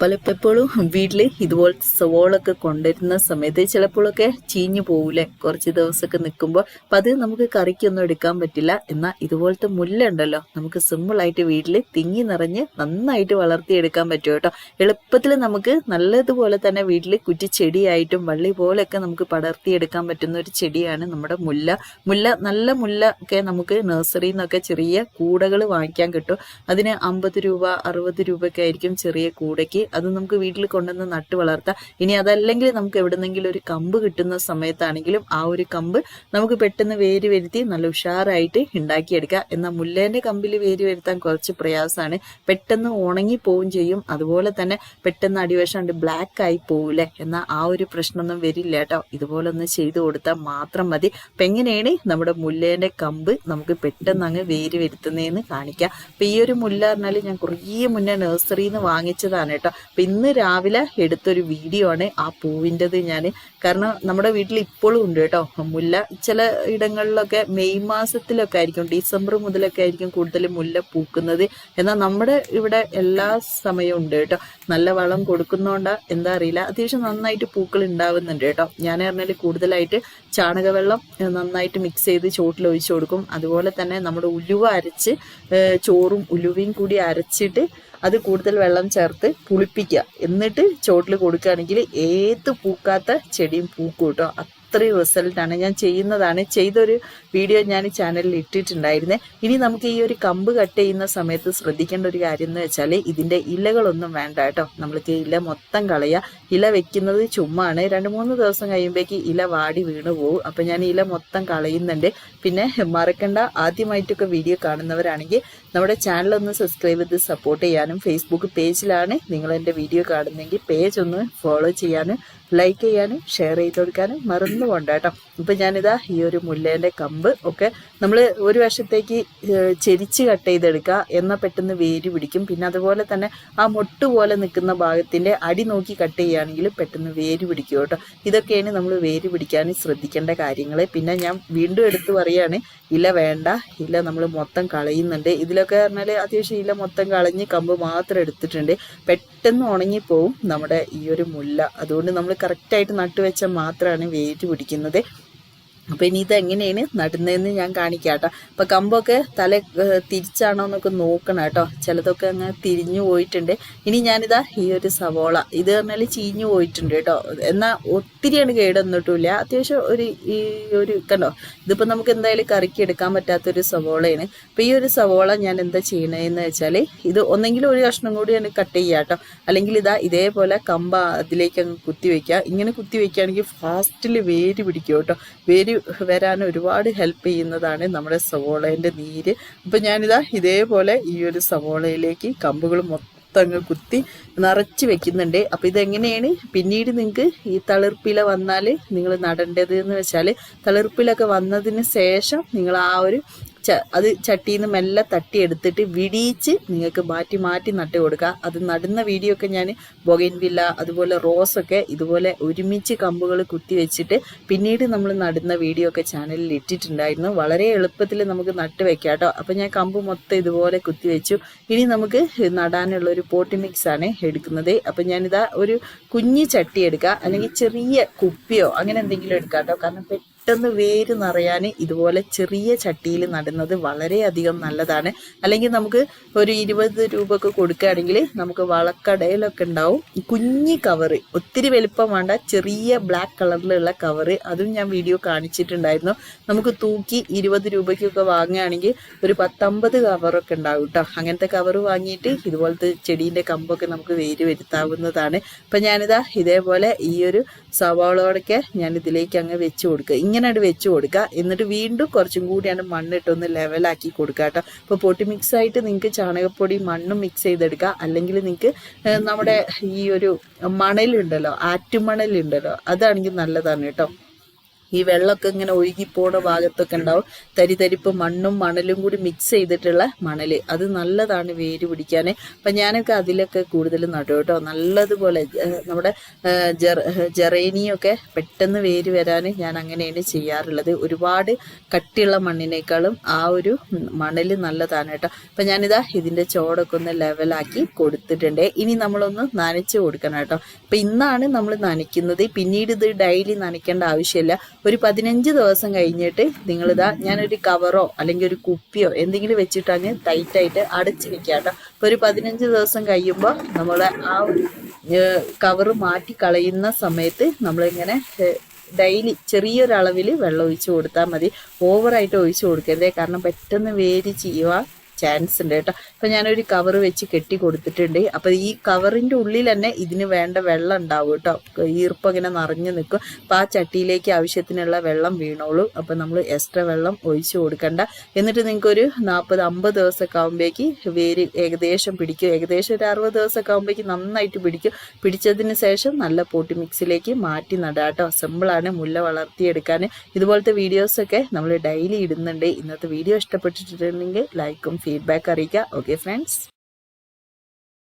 പലപ്പോഴും വീട്ടിൽ ഇതുപോലത്തെ സവോളൊക്കെ കൊണ്ടുവരുന്ന സമയത്ത് ചിലപ്പോഴൊക്കെ ചീഞ്ഞു പോകൂലേ കുറച്ച് ദിവസമൊക്കെ നിൽക്കുമ്പോൾ. അപ്പം അത് നമുക്ക് കറിക്കൊന്നും എടുക്കാൻ പറ്റില്ല. എന്നാൽ ഇതുപോലത്തെ മുല്ലുണ്ടല്ലോ നമുക്ക് സിമ്പിളായിട്ട് വീട്ടിൽ തിങ്ങി നിറഞ്ഞ് നന്നായിട്ട് വളർത്തിയെടുക്കാൻ പറ്റും കേട്ടോ. എളുപ്പത്തിൽ നമുക്ക് നല്ലതുപോലെ തന്നെ വീട്ടിൽ കുറ്റി ചെടിയായിട്ടും വള്ളി പോലെയൊക്കെ നമുക്ക് പടർത്തിയെടുക്കാൻ പറ്റുന്ന ഒരു ചെടിയാണ് നമ്മുടെ മുല്ല. മുല്ല നല്ല മുല്ല ഒക്കെ നമുക്ക് നഴ്സറിയിൽ നിന്നൊക്കെ ചെറിയ കൂടകൾ വാങ്ങിക്കാൻ കിട്ടും. അതിന് അമ്പത് രൂപ അറുപത് രൂപയൊക്കെ ആയിരിക്കും ചെറിയ കൂടയ്ക്ക്. അത് നമുക്ക് വീട്ടിൽ കൊണ്ടുവന്ന് നട്ട് വളർത്താം. ഇനി അതല്ലെങ്കിൽ നമുക്ക് എവിടെന്നെങ്കിലും ഒരു കമ്പ് കിട്ടുന്ന സമയത്താണെങ്കിലും ആ ഒരു കമ്പ് നമുക്ക് പെട്ടെന്ന് വേര് വരുത്തി നല്ല ഉഷാറായിട്ട് ഉണ്ടാക്കിയെടുക്കാം. എന്നാൽ മുല്ലേന്റെ കമ്പിൽ വേര് വരുത്താൻ കുറച്ച് പ്രയാസമാണ്. പെട്ടെന്ന് ഉണങ്ങി പോവുകയും ചെയ്യും. അതുപോലെ തന്നെ പെട്ടെന്ന് അടിവശം ബ്ലാക്ക് ആയി പോവില്ലേ എന്നാൽ ആ ഒരു പ്രശ്നമൊന്നും വരില്ല കേട്ടോ. ഇതുപോലെ ഒന്ന് ചെയ്തു കൊടുത്താൽ മാത്രം മതി. അപ്പം എങ്ങനെയാണ് നമ്മുടെ മുല്ലേന്റെ കമ്പ് നമുക്ക് പെട്ടെന്ന് അങ്ങ് വേര് വരുത്തുന്നതെന്ന് കാണിക്കാം. അപ്പം ഈ ഒരു മുല്ല പറഞ്ഞാൽ ഞാൻ കുറേ മുന്നേ നഴ്സറിയിൽ നിന്ന് വാങ്ങിച്ചതാണ് കേട്ടോ. അപ്പൊ ഇന്ന് രാവിലെ എടുത്തൊരു വീഡിയോ ആണ് ആ പൂവിന്റെത് ഞാൻ കാരണം നമ്മുടെ വീട്ടിൽ ഇപ്പോഴും ഉണ്ട് കേട്ടോ. മുല്ല ചില ഇടങ്ങളിലൊക്കെ മെയ് മാസത്തിലൊക്കെ ആയിരിക്കും ഡിസംബർ മുതലൊക്കെ ആയിരിക്കും കൂടുതൽ മുല്ല പൂക്കുന്നത്. എന്നാൽ നമ്മുടെ ഇവിടെ എല്ലാ സമയവും ഉണ്ട് കേട്ടോ. നല്ല വളം കൊടുക്കുന്നോണ്ടാ എന്താ അറിയില്ല. അത്യാവശ്യം നന്നായിട്ട് പൂക്കൾ ഉണ്ടാവുന്നുണ്ട് കേട്ടോ. ഞാൻ പറഞ്ഞാൽ കൂടുതലായിട്ട് ചാണകവെള്ളം നന്നായിട്ട് മിക്സ് ചെയ്ത് ചോട്ടിൽ ഒഴിച്ചു കൊടുക്കും. അതുപോലെ തന്നെ നമ്മുടെ ഉലുവ അരച്ച് ചോറും ഉലുവയും കൂടി അരച്ചിട്ട് അത് കൂടുതൽ വെള്ളം ചേർത്ത് പുളിപ്പിക്കുക. എന്നിട്ട് ചോട്ടിൽ കൊടുക്കുകയാണെങ്കിൽ ഏത് പൂക്കാത്ത ചെടിയും പൂക്കും കേട്ടോ. അത്രയും റിസൾട്ടാണ്. ഞാൻ ചെയ്യുന്നതാണ്. ചെയ്തൊരു വീഡിയോ ഞാൻ ചാനലിൽ ഇട്ടിട്ടുണ്ടായിരുന്നേ. ഇനി നമുക്ക് ഈ ഒരു കമ്പ് കട്ട് ചെയ്യുന്ന സമയത്ത് ശ്രദ്ധിക്കേണ്ട ഒരു കാര്യം എന്ന് വെച്ചാൽ ഇതിന്റെ ഇലകളൊന്നും വേണ്ട കേട്ടോ. നമ്മൾക്ക് ഇല മൊത്തം കളയുക ഇല വെക്കുന്നത് ചുമ്മാണ്. രണ്ട് മൂന്ന് ദിവസം കഴിയുമ്പോഴേക്ക് ഇല വാടി വീണു പോകും അപ്പം ഞാൻ ഇല മൊത്തം കളയുന്നുണ്ട്. പിന്നെ മറക്കണ്ട. ആദ്യമായിട്ടൊക്കെ വീഡിയോ കാണുന്നവരാണെങ്കിൽ നമ്മുടെ ചാനൽ ഒന്ന് സബ്സ്ക്രൈബ് ചെയ്ത് സപ്പോർട്ട് ചെയ്യാനും ഫേസ്ബുക്ക് പേജിലാണ് നിങ്ങൾ എന്റെ വീഡിയോ കാണുന്നെങ്കിൽ പേജ് ഒന്ന് ഫോളോ ചെയ്യാനും ലൈക്ക് ചെയ്യാനും ഷെയർ ചെയ്ത് കൊടുക്കാനും മറന്നു പോണ്ട കേട്ടോ. ഇപ്പൊ ഞാനിതാ ഈ ഒരു മുല്ലേന്റെ കമ്പ് ഒക്കെ നമ്മൾ ഒരു വശത്തേക്ക് ചെരിച്ച് കട്ട് ചെയ്തെടുക്കുക എന്നാൽ പെട്ടെന്ന് വേര് പിടിക്കും. പിന്നെ അതുപോലെ തന്നെ ആ മൊട്ട് പോലെ നിൽക്കുന്ന ഭാഗത്തിന്റെ അടി നോക്കി കട്ട് ചെയ്യുകയാണെങ്കിൽ പെട്ടെന്ന് വേര് പിടിക്കും കേട്ടോ. ഇതൊക്കെയാണ് നമ്മൾ വേര് പിടിക്കാൻ ശ്രദ്ധിക്കേണ്ട കാര്യങ്ങൾ പിന്നെ ഞാൻ വീണ്ടും എടുത്തു പറയാണ് ഇല വേണ്ട. ഇല നമ്മൾ മൊത്തം കളയുന്നുണ്ട്. ഇതിലൊക്കെ പറഞ്ഞാൽ അത്യാവശ്യം ഇല മൊത്തം കളഞ്ഞ് കമ്പ് മാത്രം എടുത്തിട്ടുണ്ട്. പെട്ടെന്ന് ഉണങ്ങിപ്പോവും നമ്മുടെ ഈ ഒരു മുല്ല. അതുകൊണ്ട് നമ്മൾ കറക്റ്റായിട്ട് നട്ടുവെച്ചാൽ മാത്രമാണ് വേര് പിടിക്കുന്നത് അപ്പൊ ഇനി ഇതെങ്ങനെയാണ് നടുന്നതെന്ന് ഞാൻ കാണിക്കാം കേട്ടോ അപ്പം കമ്പൊക്കെ തല തിരിച്ചാണോ എന്നൊക്കെ നോക്കണം കേട്ടോ. ചിലതൊക്കെ അങ്ങ് തിരിഞ്ഞു പോയിട്ടുണ്ട്. ഇനി ഞാനിതാ ഈ ഒരു സവോള. ഇത് പറഞ്ഞാൽ ചീഞ്ഞു പോയിട്ടുണ്ട് കേട്ടോ. എന്നാൽ ഒത്തിരിയാണ് കേടൊന്നിട്ടില്ല അത്യാവശ്യം ഒരു ഈ ഒരു കണ്ടോ? ഇതിപ്പോൾ നമുക്ക് എന്തായാലും കറിക്ക് എടുക്കാൻ പറ്റാത്തൊരു സവോളയാണ്. അപ്പോൾ ഈ ഒരു സവോള ഞാൻ എന്താ ചെയ്യണതെന്ന് വെച്ചാൽ ഇത് ഒന്നെങ്കിലും ഒരു കഷ്ണം കൂടി ഞാൻ കട്ട് ചെയ്യാം കേട്ടോ. അല്ലെങ്കിൽ ഇതാ ഇതേപോലെ കമ്പ അതിലേക്ക് അങ്ങ് കുത്തി വയ്ക്കുക ഇങ്ങനെ കുത്തി വയ്ക്കുകയാണെങ്കിൽ ഫാസ്റ്റിൽ വേര് പിടിക്കും കേട്ടോ. വേര് വരാൻ ഒരുപാട് ഹെൽപ്പ് ചെയ്യുന്നതാണ് നമ്മുടെ സവോളേന്റെ നീര്. അപ്പം ഞാനിതാ ഇതേപോലെ ഈ ഒരു സവോളയിലേക്ക് കമ്പുകൾ മൊത്തം അങ്ങ് കുത്തി നിറച്ച് വെക്കുന്നുണ്ട്. അപ്പം ഇതെങ്ങനെയാണ്? പിന്നീട് നിങ്ങൾക്ക് ഈ തളിർപ്പില വന്നാൽ നിങ്ങൾ നടേണ്ടത് എന്ന് വെച്ചാൽ തളിർപ്പിലൊക്കെ വന്നതിന് ശേഷം നിങ്ങൾ ആ ഒരു അത് ചട്ടിയിൽ നിന്ന് മെല്ലെ തട്ടിയെടുത്തിട്ട് വിടിയിച്ച് നിങ്ങൾക്ക് മാറ്റി മാറ്റി നട്ട് കൊടുക്കുക അത് നടുന്ന വീഡിയോ ഒക്കെ ഞാൻ ബൊഗൻവില്ല അതുപോലെ റോസൊക്കെ ഇതുപോലെ ഒരുമിച്ച് കമ്പുകൾ കുത്തി വെച്ചിട്ട് പിന്നീട് നമ്മൾ നടുന്ന വീഡിയോ ഒക്കെ ചാനലിൽ ഇട്ടിട്ടുണ്ടായിരുന്നു. വളരെ എളുപ്പത്തിൽ നമുക്ക് നട്ട് വെക്കാം കേട്ടോ അപ്പം ഞാൻ കമ്പ് മൊത്തം ഇതുപോലെ കുത്തി വെച്ചു. ഇനി നമുക്ക് നടാനുള്ള ഒരു പോട്ടി മിക്സ് ആണ് എടുക്കുന്നത്. അപ്പം ഞാനിതാ ഒരു കുഞ്ഞു ചട്ടി എടുക്കുക അല്ലെങ്കിൽ ചെറിയ കുപ്പിയോ അങ്ങനെ എന്തെങ്കിലും എടുക്കാം കേട്ടോ. കാരണം പെട്ടെന്ന് വേര് നിറയാൻ ഇതുപോലെ ചെറിയ ചട്ടിയിൽ നടുന്നത് വളരെയധികം നല്ലതാണ്. അല്ലെങ്കിൽ നമുക്ക് ഒരു ഇരുപത് രൂപ ഒക്കെ കൊടുക്കുകയാണെങ്കിൽ നമുക്ക് വളക്കടയിലൊക്കെ ഉണ്ടാവും. കുഞ്ഞി കവറ് ഒത്തിരി വലിപ്പം വേണ്ട ചെറിയ ബ്ലാക്ക് കളറിലുള്ള കവറ് അതും ഞാൻ വീഡിയോ കാണിച്ചിട്ടുണ്ടായിരുന്നു. നമുക്ക് തൂക്കി ഇരുപത് രൂപയ്ക്കൊക്കെ വാങ്ങുകയാണെങ്കിൽ ഒരു പത്തമ്പത് കവറൊക്കെ ഉണ്ടാവും കേട്ടോ അങ്ങനത്തെ കവറ് വാങ്ങിയിട്ട് ഇതുപോലത്തെ ചെടീന്റെ കമ്പൊക്കെ നമുക്ക് വേര് വരുത്താവുന്നതാണ്. അപ്പം ഞാനിതാ ഇതേപോലെ ഈ ഒരു സവാളോടൊക്കെ ഞാൻ ഇതിലേക്ക് അങ്ങ് വെച്ച് കൊടുക്കുക. ഇങ്ങനെ അത് വെച്ച് കൊടുക്കുക. എന്നിട്ട് വീണ്ടും കുറച്ചും കൂടിയാണ് മണ്ണിട്ടൊന്ന് ലെവലാക്കി കൊടുക്കുക കേട്ടോ. ഇപ്പോൾ പൊട്ടി മിക്സ് ആയിട്ട് നിങ്ങൾക്ക് ചാണകപ്പൊടി മണ്ണും മിക്സ് ചെയ്തെടുക്കുക. അല്ലെങ്കിൽ നിങ്ങൾക്ക് നമ്മുടെ ഈ ഒരു മണലുണ്ടല്ലോ ആറ്റുമണലുണ്ടല്ലോ അതാണെങ്കിൽ നല്ലതാണ് കേട്ടോ. ഈ വെള്ളമൊക്കെ ഇങ്ങനെ ഒഴുകിപ്പോണ ഭാഗത്തൊക്കെ ഉണ്ടാവും. തരിതരിപ്പ് മണ്ണും മണലും കൂടി മിക്സ് ചെയ്തിട്ടുള്ള മണൽ അത് നല്ലതാണ് വേര് പിടിക്കാൻ അപ്പം ഞാനൊക്കെ അതിലൊക്കെ കൂടുതൽ നടും കേട്ടോ. നല്ലതുപോലെ നമ്മുടെ ജെറ ജെറേനിയൊക്കെ പെട്ടെന്ന് വേര് വരാൻ ഞാൻ അങ്ങനെയാണ് ചെയ്യാറുള്ളത്. ഒരുപാട് കട്ടിയുള്ള മണ്ണിനേക്കാളും ആ ഒരു മണൽ നല്ലതാണ് കേട്ടോ. അപ്പം ഞാനിതാ ഇതിന്റെ ചോടൊക്കെ ഒന്ന് ലെവലാക്കി കൊടുത്തിട്ടുണ്ട്. ഇനി നമ്മളൊന്ന് നനച്ച് കൊടുക്കണം കേട്ടോ. അപ്പം ഇന്നാണ് നമ്മൾ നനയ്ക്കുന്നത്. പിന്നീട് ഇത് ഡെയിലി നനയ്ക്കേണ്ട ആവശ്യമില്ല. ഒരു പതിനഞ്ച് ദിവസം കഴിഞ്ഞിട്ട് നിങ്ങളിതാ ഞാനൊരു കവറോ അല്ലെങ്കിൽ ഒരു കുപ്പിയോ എന്തെങ്കിലും വെച്ചിട്ട് അങ്ങ് ടൈറ്റായിട്ട് അടച്ച് വെക്കുക കേട്ടോ അപ്പോൾ ഒരു പതിനഞ്ച് ദിവസം കഴിയുമ്പോൾ നമ്മൾ ആ കവറ് മാറ്റി കളയുന്ന സമയത്ത് നമ്മളിങ്ങനെ ഡെയിലി ചെറിയൊരളവിൽ വെള്ളം ഒഴിച്ച് കൊടുത്താൽ മതി. ഓവറായിട്ട് ഒഴിച്ച് കൊടുക്കരുതേ. കാരണം പെട്ടെന്ന് വേര് ചെയ്യുക ചാൻസ് ഉണ്ട് കേട്ടോ. അപ്പം ഞാനൊരു കവർ വെച്ച് കെട്ടി കൊടുത്തിട്ടുണ്ട്. അപ്പം ഈ കവറിന്റെ ഉള്ളിൽ തന്നെ ഇതിന് വേണ്ട വെള്ളം ഉണ്ടാവും കേട്ടോ. ഈർപ്പം ഇങ്ങനെ നിറഞ്ഞു നിൽക്കും. അപ്പം ആ ചട്ടിയിലേക്ക് ആവശ്യത്തിനുള്ള വെള്ളം വീണോളൂ. അപ്പം നമ്മൾ എക്സ്ട്രാ വെള്ളം ഒഴിച്ച് കൊടുക്കണ്ട. എന്നിട്ട് നിങ്ങൾക്കൊരു നാൽപ്പത് അമ്പത് ദിവസമൊക്കെ ആകുമ്പോഴേക്ക് വേര് ഏകദേശം പിടിക്കും. ഏകദേശം ഒരു അറുപത് ദിവസമൊക്കെ ആകുമ്പോഴേക്ക് നന്നായിട്ട് പിടിക്കും. പിടിച്ചതിന് ശേഷം നല്ല പോട്ടി മിക്സിലേക്ക് മാറ്റി നടാം കേട്ടോ. സിമ്പിളാണ് മുല്ല വളർത്തിയെടുക്കാൻ ഇതുപോലത്തെ വീഡിയോസൊക്കെ നമ്മൾ ഡെയിലി ഇടുന്നുണ്ട്. ഇന്നത്തെ വീഡിയോ ഇഷ്ടപ്പെട്ടിട്ടുണ്ടെങ്കിൽ ലൈക്കും ఫీడ్బ్యాక్ అరిగా ఓకే ఫ్రెండ్స్